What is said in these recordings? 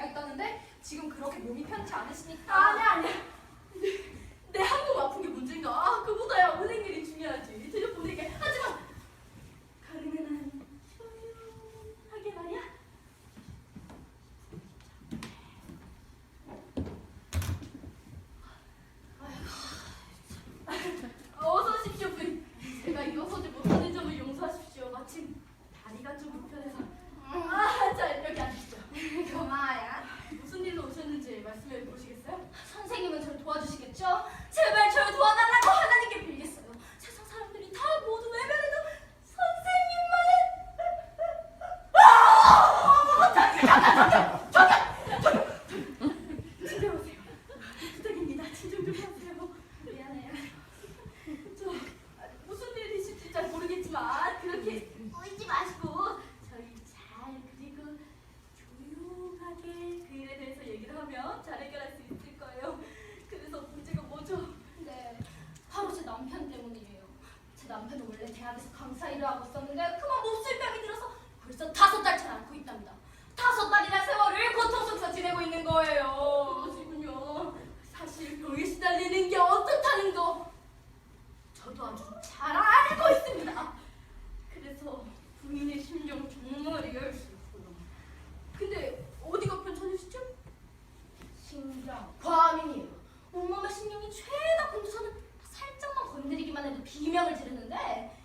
가야겠다는데 지금 그렇게 몸이 편치 않으시니까 아니 아니 내 한국 아픈 게 문제인가? 아, 그보다야 은행 일이 중요하지. 원래 대학에서 강사 일을 하고 있었는데 그만 몹쓸 병이 들어서 벌써 다섯 달째 앓고 있답니다. 다섯 달이나 세월을 고통 속에서 지내고 있는 거예요. 그러시군요. 사실 병에 시달리는 게 어떻다는 거 저도 아주 잘 알고 있습니다. 그래서 부인의 심정 정말 이해할 수 있고요. 근데 어디가 편찮으시죠? 심장 과민이에요. 온몸의 신경이 최다 분투사는 듣기만 비명을 지르는데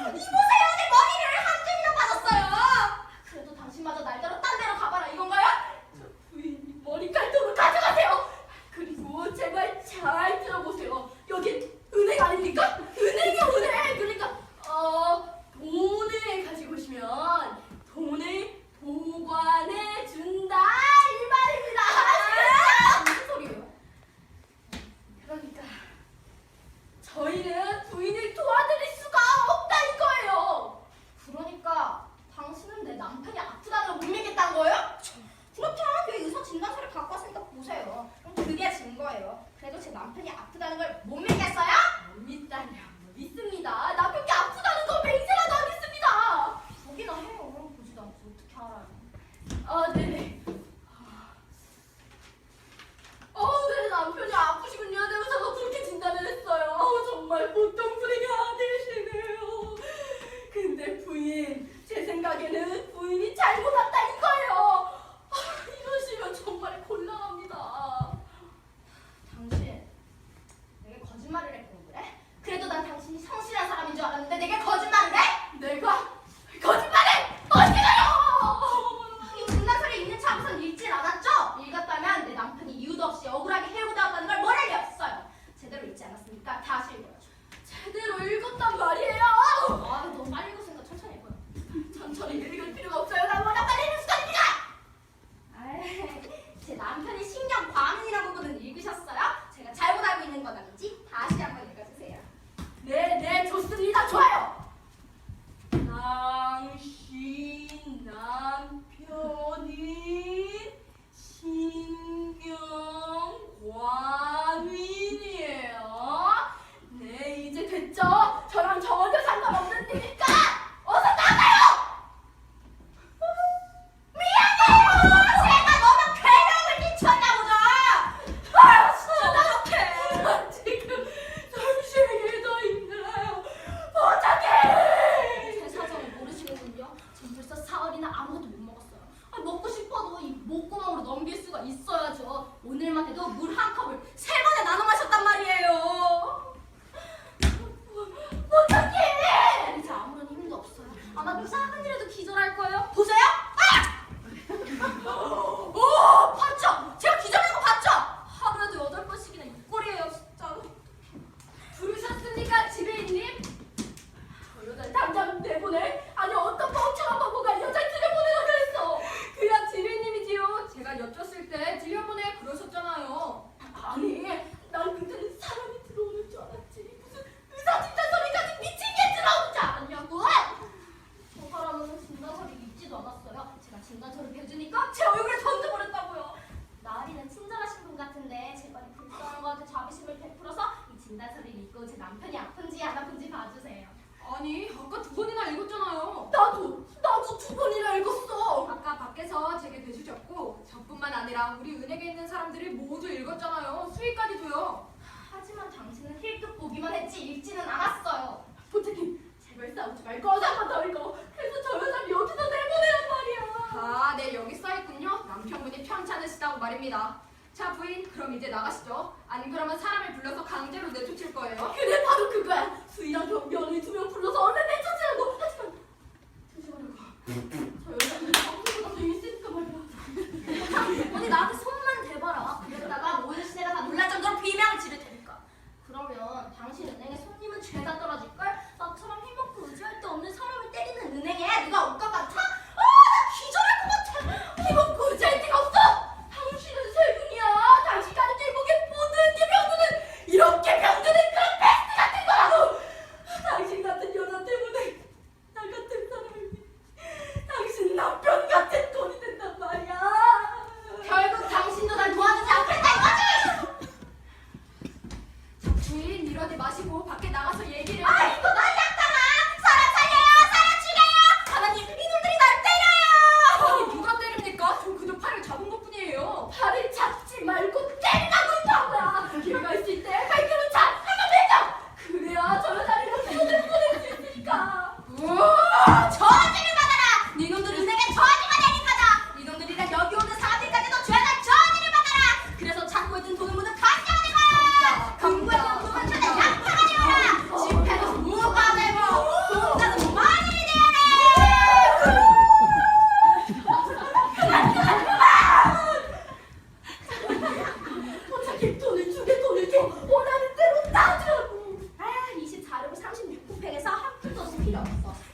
Yeah. 아프다는 걸 못 믿겠어요? 못 믿다뇨. 믿습니다. 나 않았습니까? 다시 읽어요. 제대로 읽었단 말이에요. 뿐만 아니라 우리 은행에 있는 사람들이 모두 읽었잖아요. 수익까지도요. 하지만 당신은 힐끗 보기만 했지 읽지는 않았어요. 도대체 제발 싸우지 말고 어디 한번 더 읽어. 그래서 저 여자를 여기서 내보내란 말이야. 아, 네 여기 써있군요. 남편분이 편찮으시다고 말입니다. 자 부인, 그럼 이제 나가시죠. 안 그러면 사람을 불러서 강제로 내쫓을 거예요. 그래. Opo.